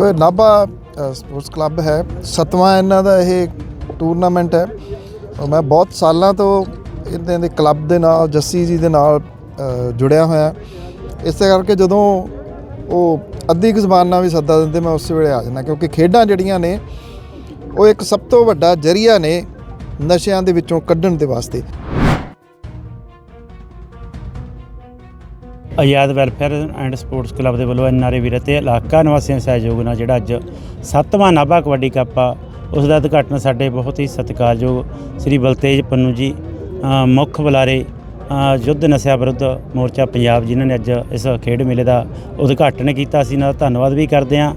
ਕੋਈ Nabha sports club ਹੈ। ਸਤਵਾਂ ਇਹਨਾਂ ਦਾ ਇਹ ਟੂਰਨਾਮੈਂਟ ਹੈ। ਮੈਂ ਬਹੁਤ ਸਾਲਾਂ ਤੋਂ ਇਹਨਾਂ ਦੇ ਕਲੱਬ ਦੇ ਨਾਲ, ਜੱਸੀ ਜੀ ਦੇ ਨਾਲ ਜੁੜਿਆ ਹੋਇਆ। ਇਸੇ ਕਰਕੇ ਜਦੋਂ ਉਹ ਅੱਧੀ ਕੁ ਜ਼ਬਾਨ ਨਾਲ ਵੀ ਸੱਦਾ ਦਿੰਦੇ, ਮੈਂ ਉਸੇ ਵੇਲੇ ਆ ਜਾਂਦਾ, ਕਿਉਂਕਿ ਖੇਡਾਂ ਜਿਹੜੀਆਂ ਨੇ, ਉਹ ਇੱਕ ਸਭ ਤੋਂ ਵੱਡਾ ਜਰੀਆ ਨੇ ਨਸ਼ਿਆਂ ਦੇ ਵਿੱਚੋਂ ਕੱਢਣ ਦੇ ਵਾਸਤੇ। Azad welfare and sports club ਦੇ ਵੱਲੋਂ ਐਨਆਰਏ ਵੀਰ ਅਤੇ ਇਲਾਕਾ ਨਿਵਾਸੀਆਂ ਦੇ ਸਹਿਯੋਗ ਨਾਲ ਜਿਹੜਾ ਅੱਜ ਸੱਤਵਾਂ ਨਾਭਾ ਕਬੱਡੀ ਕੱਪ ਆ, ਉਸ ਦਾ ਉਦਘਾਟਨ ਸਾਡੇ ਬਹੁਤ ਹੀ ਸਤਿਕਾਰਯੋਗ ਸ੍ਰੀ ਬਲਤੇਜ ਪੰਨੂ ਜੀ ਮੁੱਖ ਬੁਲਾਰੇ ਯੁੱਧ ਨਸ਼ਿਆਂ ਵਿਰੁੱਧ ਮੋਰਚਾ ਪੰਜਾਬ ਜਿਨ੍ਹਾਂ ਨੇ ਅੱਜ ਇਸ ਖੇਡ ਮੇਲੇ ਦਾ ਉਦਘਾਟਨ ਕੀਤਾ ਸੀ। ਇਹਨਾਂ ਦਾ ਧੰਨਵਾਦ ਵੀ ਕਰਦੇ ਹਾਂ।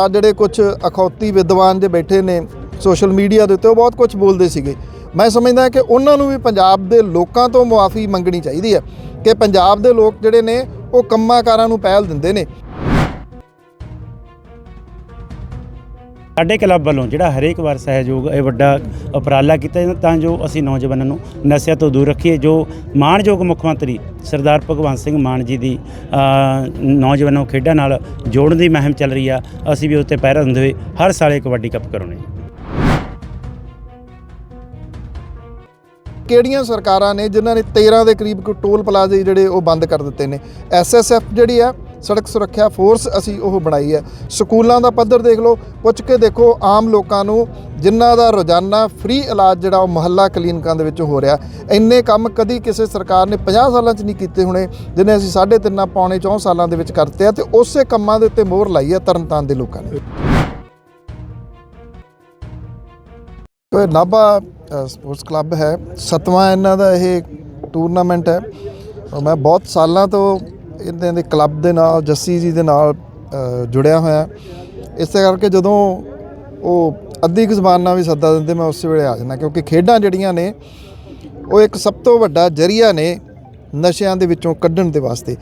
ਆ ਜਿਹੜੇ ਕੁਝ ਅਖੌਤੀ ਵਿਦਵਾਨ ਜੇ ਬੈਠੇ ਨੇ ਸੋਸ਼ਲ ਮੀਡੀਆ ਦੇ ਉੱਤੇ, ਉਹ ਬਹੁਤ ਕੁਝ ਬੋਲਦੇ ਸੀਗੇ। ਮੈਂ ਸਮਝਦਾ ਕਿ ਉਹਨਾਂ ਨੂੰ ਵੀ ਪੰਜਾਬ ਦੇ ਲੋਕਾਂ ਤੋਂ ਮੁਆਫੀ ਮੰਗਣੀ ਚਾਹੀਦੀ ਹੈ ਕਿ ਪੰਜਾਬ ਦੇ ਲੋਕ ਜਿਹੜੇ ਨੇ ਉਹ ਕੰਮਾਂ ਕਾਰਾਂ ਨੂੰ ਪਹਿਲ ਦਿੰਦੇ ਨੇ। ਸਾਡੇ ਕਲੱਬ ਵੱਲੋਂ ਜਿਹੜਾ ਹਰੇਕ ਵਾਰ ਸਹਿਯੋਗ, ਇਹ ਵੱਡਾ ਉਪਰਾਲਾ ਕੀਤਾ ਜਾਂਦਾ ਤਾਂ ਜੋ ਅਸੀਂ ਨੌਜਵਾਨਾਂ ਨੂੰ ਨਸ਼ਿਆਂ ਤੋਂ ਦੂਰ ਰੱਖੀਏ, ਜੋ ਮਾਣਯੋਗ ਮੁੱਖ ਮੰਤਰੀ ਸਰਦਾਰ ਭਗਵੰਤ ਸਿੰਘ ਮਾਨ ਜੀ ਦੀ ਨੌਜਵਾਨਾਂ ਨੂੰ ਖੇਡਾਂ ਨਾਲ ਜੋੜਨ ਦੀ ਮੁਹਿੰਮ ਚੱਲ ਰਹੀ ਆ। ਅਸੀਂ ਵੀ ਉੱਤੇ ਪਹਿਰਾ ਦਿੰਦੇ ਹੋਏ ਹਰ ਸਾਲ ਇਹ ਕਬੱਡੀ ਕੱਪ ਕਰਾਉਣੇ ਕਿਹੜੀਆਂ ਸਰਕਾਰਾਂ ਨੇ ਜਿਨ੍ਹਾਂ ਨੇ 13 ਦੇ ਕਰੀਬ ਕੋਈ ਟੋਲ ਪਲਾਜ਼ੇ ਜਿਹੜੇ ਉਹ ਬੰਦ ਕਰ ਦਿੱਤੇ ਨੇ? ਐਸਐਸਐਫ ਜਿਹੜੀ ਆ, ਸੜਕ ਸੁਰੱਖਿਆ ਫੋਰਸ ਅਸੀਂ ਉਹ ਬਣਾਈ ਹੈ ਸਕੂਲਾਂ ਦਾ ਪੱਧਰ ਦੇਖ ਲਓ, ਪੁੱਛ ਕੇ ਦੇਖੋ ਆਮ ਲੋਕਾਂ ਨੂੰ ਜਿਨ੍ਹਾਂ ਦਾ ਰੋਜ਼ਾਨਾ ਫ੍ਰੀ ਇਲਾਜ ਜਿਹੜਾ ਉਹ ਮੁਹੱਲਾ ਕਲੀਨਿਕਾਂ ਦੇ ਵਿੱਚ ਹੋ ਰਿਹਾ। ਇੰਨੇ ਕੰਮ ਕਦੀ ਕਿਸੇ ਸਰਕਾਰ ਨੇ 50 ਸਾਲਾਂ 'ਚ ਨਹੀਂ ਕੀਤੇ ਹੋਣੇ, ਜਿਨੇ ਅਸੀਂ ਸਾਢੇ ਤਿੰਨਾਂ ਪੌਣੇ 4 ਸਾਲਾਂ ਦੇ ਵਿੱਚ ਕਰਤੇ ਆ ਤੇ ਉਸੇ ਕੰਮਾਂ ਦੇ ਉੱਤੇ ਮੋਹਰ ਲਾਈ ਹੈ ਤਰਨਤਾਰਨ ਦੇ ਲੋਕਾਂ ਨੇ। ਨਾਭਾ ਸਪੋਰਟਸ ਕਲੱਬ ਹੈ। ਸਤਵਾਂ ਇਹਨਾਂ ਦਾ ਇਹ ਟੂਰਨਾਮੈਂਟ ਹੈ। ਮੈਂ ਬਹੁਤ ਸਾਲਾਂ ਤੋਂ ਇਹਨਾਂ ਦੇ ਕਲੱਬ ਦੇ ਨਾਲ, ਜੱਸੀ ਜੀ ਦੇ ਨਾਲ ਜੁੜਿਆ ਹੋਇਆ। ਇਸੇ ਕਰਕੇ ਜਦੋਂ ਉਹ ਅੱਧੀ ਕੁ ਜ਼ਬਾਨ ਨਾਲ ਵੀ ਸੱਦਾ ਦਿੰਦੇ, ਮੈਂ ਉਸੇ ਵੇਲੇ ਆ ਜਾਂਦਾ। ਕਿਉਂਕਿ ਖੇਡਾਂ ਜਿਹੜੀਆਂ ਨੇ, ਉਹ ਇੱਕ ਸਭ ਤੋਂ ਵੱਡਾ ਜਰੀਆ ਨੇ ਨਸ਼ਿਆਂ ਦੇ ਵਿੱਚੋਂ ਕੱਢਣ ਦੇ ਵਾਸਤੇ।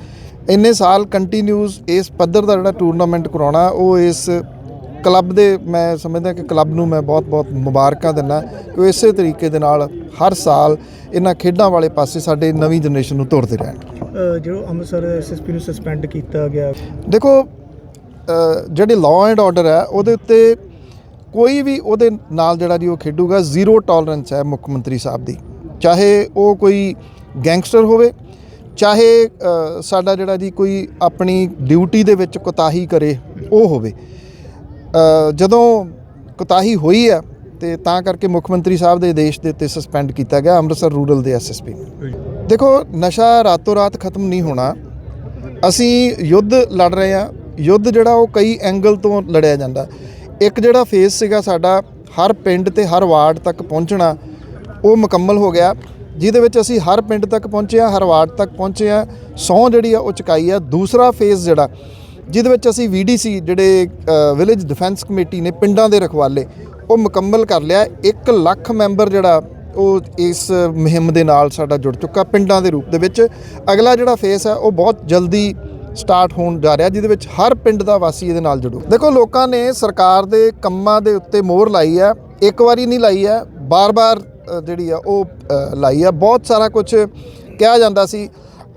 ਇੰਨੇ ਸਾਲ ਕੰਟੀਨਿਊਸ ਇਸ ਪੱਧਰ ਦਾ ਜਿਹੜਾ ਟੂਰਨਾਮੈਂਟ ਕਰਾਉਣਾ, ਉਹ ਇਸ ਕਲੱਬ ਦੇ ਮੈਂ ਸਮਝਦਾ ਕਿ ਕਲੱਬ ਨੂੰ ਮੈਂ ਬਹੁਤ-ਬਹੁਤ ਮੁਬਾਰਕਾਂ ਦਿੰਦਾ ਕਿ ਉਹ ਇਸੇ ਤਰੀਕੇ ਦੇ ਨਾਲ ਹਰ ਸਾਲ ਇਹਨਾਂ ਖੇਡਾਂ ਵਾਲੇ ਪਾਸੇ ਸਾਡੇ ਨਵੀਂ ਜਨਰੇਸ਼ਨ ਨੂੰ ਤੋਰਦੇ ਰਹਿਣ। ਅ, ਜੋ ਅੰਮ੍ਰਿਤਸਰ ਐਸਐਸਪੀ ਨੂੰ ਸਸਪੈਂਡ ਕੀਤਾ ਗਿਆ। ਦੇਖੋ ਜਿਹੜੀ ਲਾਅ ਐਂਡ ਆਰਡਰ ਹੈ ਉਹਦੇ ਉੱਤੇ ਕੋਈ ਵੀ ਉਹਦੇ ਨਾਲ ਜਿਹੜਾ ਜੀ ਉਹ ਖੇਡੂਗਾ ਜ਼ੀਰੋ ਟੋਲਰੈਂਸ ਹੈ ਮੁੱਖ ਮੰਤਰੀ ਸਾਹਿਬ ਦੀ। ਚਾਹੇ ਉਹ ਕੋਈ ਗੈਂਗਸਟਰ ਹੋਵੇ ਚਾਹੇ ਸਾਡਾ ਜਿਹੜਾ ਜੀ ਕੋਈ ਆਪਣੀ ਡਿਊਟੀ ਦੇ ਵਿੱਚ ਕੋਤਾਹੀ ਕਰੇ ਉਹ ਹੋਵੇ। ਜਦੋਂ ਕੁਤਾਹੀ ਹੋਈ ਆ ਤੇ ਤਾਂ ਕਰਕੇ ਮੁੱਖ ਮੰਤਰੀ ਸਾਹਿਬ ਦੇ ਆਦੇਸ਼ ਦੇ ਉੱਤੇ ਸਸਪੈਂਡ ਕੀਤਾ ਗਿਆ ਅੰਮ੍ਰਿਤਸਰ ਰੂਰਲ ਦੇ ਐਸਐਸਪੀ ਨੂੰ। ਦੇਖੋ, ਨਸ਼ਾ ਰਾਤੋਂ ਰਾਤ ਖਤਮ ਨਹੀਂ ਹੋਣਾ। ਅਸੀਂ ਯੁੱਧ ਲੜ ਰਹੇ ਹਾਂ। ਯੁੱਧ ਜਿਹੜਾ ਉਹ ਕਈ ਐਂਗਲ ਤੋਂ ਲੜਿਆ ਜਾਂਦਾ। ਇੱਕ ਜਿਹੜਾ ਫੇਸ ਸੀਗਾ ਸਾਡਾ, ਹਰ ਪਿੰਡ ਤੇ ਹਰ ਵਾਰਡ ਤੱਕ ਪਹੁੰਚਣਾ, ਉਹ ਮੁਕੰਮਲ ਹੋ ਗਿਆ। ਜਿਹਦੇ ਵਿੱਚ ਅਸੀਂ ਹਰ ਪਿੰਡ ਤੱਕ ਪਹੁੰਚੇ ਹਾਂ, ਹਰ ਵਾਰਡ ਤੱਕ ਪਹੁੰਚੇ ਹਾਂ। ਸੌ ਜਿਹੜੀ ਆ, ਉਹ ਚੁਕਾਈ ਆ। ਦੂਸਰਾ ਫੇਸ ਜਿਹੜਾ ਜਿਹਦੇ ਵਿੱਚ ਅਸੀਂ ਵੀਡੀਸੀ ਜਿਹੜੇ ਵਿਲੇਜ ਡਿਫੈਂਸ ਕਮੇਟੀ ਨੇ ਪਿੰਡਾਂ ਦੇ ਰਖਵਾਲੇ, ਉਹ ਮੁਕੰਮਲ ਕਰ ਲਿਆ। 1 ਲੱਖ ਮੈਂਬਰ ਜਿਹੜਾ, ਉਹ ਇਸ ਮੁਹਿੰਮ ਦੇ ਨਾਲ ਸਾਡਾ ਜੁੜ ਚੁੱਕਾ ਪਿੰਡਾਂ ਦੇ ਰੂਪ ਦੇ ਵਿੱਚ। ਅਗਲਾ ਜਿਹੜਾ ਫੇਸ ਹੈ, ਉਹ ਬਹੁਤ ਜਲਦੀ ਸਟਾਰਟ ਹੋਣ ਜਾ ਰਿਹਾ, ਜਿਹਦੇ ਵਿੱਚ ਹਰ ਪਿੰਡ ਦਾ ਵਾਸੀ ਇਹਦੇ ਨਾਲ ਜੁੜੂ। ਦੇਖੋ, ਲੋਕਾਂ ਨੇ ਸਰਕਾਰ ਦੇ ਕੰਮਾਂ ਦੇ ਉੱਤੇ ਮੋਹਰ ਲਾਈ ਹੈ, ਇੱਕ ਵਾਰੀ ਨਹੀਂ ਲਾਈ ਹੈ, ਬਾਰ-ਬਾਰ ਜਿਹੜੀ ਆ, ਉਹ ਲਾਈ ਆ ਬਹੁਤ ਸਾਰਾ ਕੁਝ ਕਿਹਾ ਜਾਂਦਾ ਸੀ।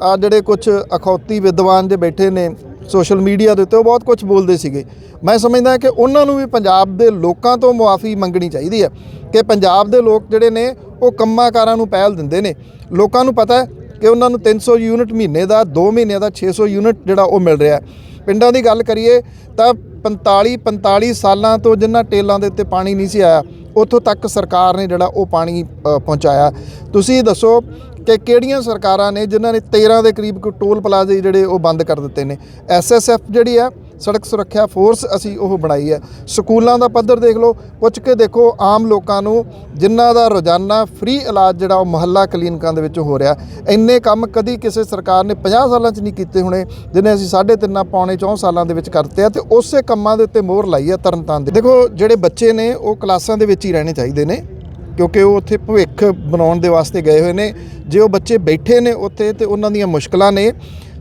ਆ ਜਿਹੜੇ ਕੁਝ ਅਖੌਤੀ ਵਿਦਵਾਨ ਜੇ ਬੈਠੇ ਨੇ ਸੋਸ਼ਲ ਮੀਡੀਆ ਦੇ ਉੱਤੇ ਉਹ ਬਹੁਤ ਕੁਝ ਬੋਲਦੇ ਸੀਗੇ। ਮੈਂ ਸਮਝਦਾ ਕਿ ਉਹਨਾਂ ਨੂੰ ਵੀ ਪੰਜਾਬ ਦੇ ਲੋਕਾਂ ਤੋਂ ਮੁਆਫੀ ਮੰਗਣੀ ਚਾਹੀਦੀ ਹੈ ਕਿ ਪੰਜਾਬ ਦੇ ਲੋਕ ਜਿਹੜੇ ਨੇ ਉਹ ਕੰਮਾਂਕਾਰਾਂ ਨੂੰ ਪਹਿਲ ਦਿੰਦੇ ਨੇ। ਲੋਕਾਂ ਨੂੰ ਪਤਾ ਹੈ ਕਿ ਉਹਨਾਂ ਨੂੰ 300 ਯੂਨਿਟ ਮਹੀਨੇ ਦਾ 2 ਮਹੀਨੇ ਦਾ 600 ਯੂਨਿਟ ਜਿਹੜਾ ਉਹ ਮਿਲ ਰਿਹਾ ਪਿੰਡਾਂ ਦੀ ਗੱਲ ਕਰੀਏ ਤਾਂ 45 45 ਸਾਲਾਂ ਤੋਂ ਜਿਨ੍ਹਾਂ ਟੇਲਾਂ ਦੇ ਉੱਤੇ ਪਾਣੀ ਨਹੀਂ ਸੀ ਆਇਆ, ਉੱਥੋਂ ਤੱਕ ਸਰਕਾਰ ਨੇ ਜਿਹੜਾ ਉਹ ਪਾਣੀ ਪਹੁੰਚਾਇਆ। ਤੁਸੀਂ ਦੱਸੋ ਕਿ ਕਿਹੜੀਆਂ ਸਰਕਾਰਾਂ ਨੇ ਜਿਨ੍ਹਾਂ ਨੇ 13 ਦੇ ਕਰੀਬ ਟੋਲ ਪਲਾਜ਼ੇ ਜਿਹੜੇ ਉਹ ਬੰਦ ਕਰ ਦਿੱਤੇ ਨੇ? ਐਸਐਸਐਫ ਜਿਹੜੀ ਆ, ਸੜਕ ਸੁਰੱਖਿਆ ਫੋਰਸ ਅਸੀਂ ਉਹ ਬਣਾਈ ਹੈ। ਸਕੂਲਾਂ ਦਾ ਪੱਧਰ ਦੇਖ ਲਓ, ਪੁੱਛ ਕੇ ਦੇਖੋ, ਆਮ ਲੋਕਾਂ ਨੂੰ ਜਿਨ੍ਹਾਂ ਦਾ ਰੋਜ਼ਾਨਾ ਫ੍ਰੀ ਇਲਾਜ ਜਿਹੜਾ ਉਹ ਮੁਹੱਲਾ ਕਲੀਨਿਕਾਂ ਦੇ ਵਿੱਚ ਹੋ ਰਿਹਾ। ਇੰਨੇ ਕੰਮ ਕਦੀ ਕਿਸੇ ਸਰਕਾਰ ਨੇ 50 ਸਾਲਾਂ 'ਚ ਨਹੀਂ ਕੀਤੇ ਹੋਣੇ, ਜਿਨੇ ਅਸੀਂ ਸਾਢੇ ਤਿੰਨਾਂ ਪੌਣੇ 4 ਸਾਲਾਂ ਦੇ ਵਿੱਚ ਕਰਤੇ ਆ ਤੇ ਉਸੇ ਕੰਮਾਂ ਦੇ ਉੱਤੇ ਮੋਹਰ ਲਾਈ ਹੈ ਤਰਨਤਾਰਨ ਦੇ। ਦੇਖੋ, ਜਿਹੜੇ ਬੱਚੇ ਨੇ, ਉਹ ਕਲਾਸਾਂ ਦੇ ਵਿੱਚ ਹੀ ਰਹਿਣੇ ਚਾਹੀਦੇ ਨੇ। ਕਿਉਂਕਿ ਉਹ ਉੱਥੇ ਭਵਿੱਖ ਬਣਾਉਣ ਦੇ ਵਾਸਤੇ ਗਏ ਹੋਏ ਨੇ। ਜੇ ਉਹ ਬੱਚੇ ਬੈਠੇ ਨੇ ਉੱਥੇ ਤੇ ਉਹਨਾਂ ਦੀਆਂ ਮੁਸ਼ਕਲਾਂ ਨੇ,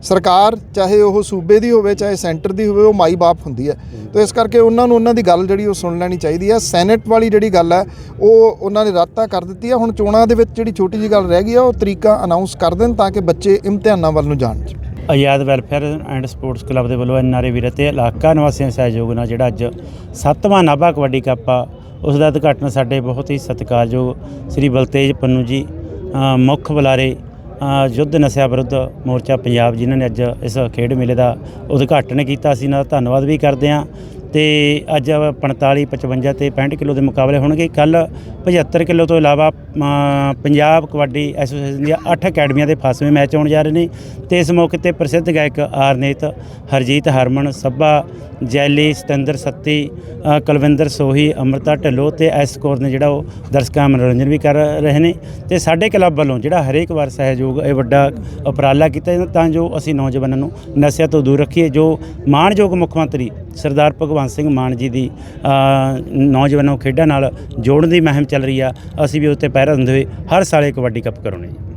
ਸਰਕਾਰ ਚਾਹੇ ਉਹ ਸੂਬੇ ਦੀ ਹੋਵੇ, ਚਾਹੇ ਸੈਂਟਰ ਦੀ ਹੋਵੇ, ਉਹ ਮਾਈ ਬਾਪ ਹੁੰਦੀ ਹੈ। ਤਾਂ ਇਸ ਕਰਕੇ ਉਹਨਾਂ ਨੂੰ ਉਹਨਾਂ ਦੀ ਗੱਲ ਜਿਹੜੀ ਉਹ ਸੁਣ ਲੈਣੀ ਚਾਹੀਦੀ ਹੈ। ਸੈਨੇਟ ਵਾਲੀ ਜਿਹੜੀ ਗੱਲ ਹੈ, ਉਹ ਉਹਨਾਂ ਨੇ ਰਾਤਾ ਕਰ ਦਿੱਤੀ ਹੈ। ਹੁਣ ਚੋਣਾਂ ਦੇ ਵਿੱਚ ਜਿਹੜੀ ਛੋਟੀ ਜੀ ਗੱਲ ਰਹਿ ਗਈ ਆ ਉਹ ਤਰੀਕਾ ਅਨਾਉਂਸ ਕਰ ਦੇਣ ਤਾਂ ਕਿ ਬੱਚੇ ਇਮਤਿਹਾਨਾਂ ਵੱਲ ਨੂੰ ਜਾਣ। Azad welfare and sports club ਦੇ ਵੱਲੋਂ ਐਨਆਰਏ ਵੀਰ ਅਤੇ ਇਲਾਕਾ ਨਿਵਾਸੀਆਂ ਸਹਿਯੋਗ ਨਾਲ ਜਿਹੜਾ ਅੱਜ 7ਵਾਂ ਨਾਭਾ ਕਬੱਡੀ ਕੱਪ ਆ ਉਸ ਦਾ ਉਦਘਾਟਨ ਸਾਡੇ ਬਹੁਤ ਹੀ ਸਤਿਕਾਰਯੋਗ ਸ੍ਰੀ ਬਲਤੇਜ ਪੰਨੂ ਜੀ ਮੁੱਖ ਬੁਲਾਰੇ ਯੁੱਧ ਨਸ਼ਿਆਂ ਵਿਰੁੱਧ ਮੋਰਚਾ ਪੰਜਾਬ ਜਿਨ੍ਹਾਂ ਨੇ ਅੱਜ ਇਸ ਖੇਡ ਮੇਲੇ ਦਾ ਉਦਘਾਟਨ ਕੀਤਾ ਸੀ। ਨਾਲ ਧੰਨਵਾਦ ਵੀ ਕਰਦੇ ਹਾਂ। ਤੇ ਅੱਜ 45 55 ਤੇ 65 ਕਿਲੋ ਦੇ ਮੁਕਾਬਲੇ ਹੋਣਗੇ। ਕੱਲ 75 ਕਿਲੋ ਤੋਂ ਇਲਾਵਾ ਪੰਜਾਬ ਕਬੱਡੀ ਐਸੋਸੀਏਸ਼ਨ ਦੀਆਂ 8 ਅਕੈਡਮੀਆਂ ਦੇ ਫਾਸਵੇਂ ਮੈਚ ਹੋਣ ਜਾ ਰਹੇ ਨੇ ਤੇ ਇਸ ਮੌਕੇ ਤੇ ਪ੍ਰਸਿੱਧ ਗਾਇਕ ਆਰਨੇਤ, ਹਰਜੀਤ ਹਰਮਨ, ਸੱਭਾ, ਜੈਲੀ, ਸਤਿੰਦਰ ਸੱਤੀ ਕੁਲਵਿੰਦਰ ਸੋਹੀ, ਅਮਰਤਾ ਢਿੱਲੋਂ ਤੇ ਐਸ ਕੋਰ ਨੇ ਜਿਹੜਾ ਉਹ ਦਰਸ਼ਕਾਂ ਦਾ ਮਨੋਰੰਜਨ ਵੀ ਕਰ ਰਹੇ ਨੇ। ਤੇ ਸਾਡੇ ਕਲੱਬ ਵੱਲੋਂ ਜਿਹੜਾ ਹਰੇਕ ਵਾਰ ਸਹਿਯੋਗ, ਇਹ ਵੱਡਾ ਉਪਰਾਲਾ ਕੀਤਾ ਜਾਂਦਾ ਤਾਂ ਜੋ ਅਸੀਂ ਨੌਜਵਾਨਾਂ ਨੂੰ ਨਸ਼ਿਆਂ ਤੋਂ ਦੂਰ ਰੱਖੀਏ, ਜੋ ਮਾਣਯੋਗ ਮੁੱਖ ਮੰਤਰੀ ਸਰਦਾਰ ਭਗਵੰਤ ਸਿੰਘ ਮਾਨ ਜੀ ਦੀ ਨੌਜਵਾਨਾਂ ਖੇਡਾਂ ਨਾਲ ਜੋੜਨ ਦੀ ਮੁਹਿੰਮ ਚੱਲ ਰਹੀ ਆ। ਅਸੀਂ ਵੀ ਉੱਤੇ ਪਹਿਰਾ ਦਿੰਦੇ ਹੋਏ ਹਰ ਸਾਲ ਇਹ ਕਬੱਡੀ ਕੱਪ ਕਰਾਉਣੇ ਜੀ।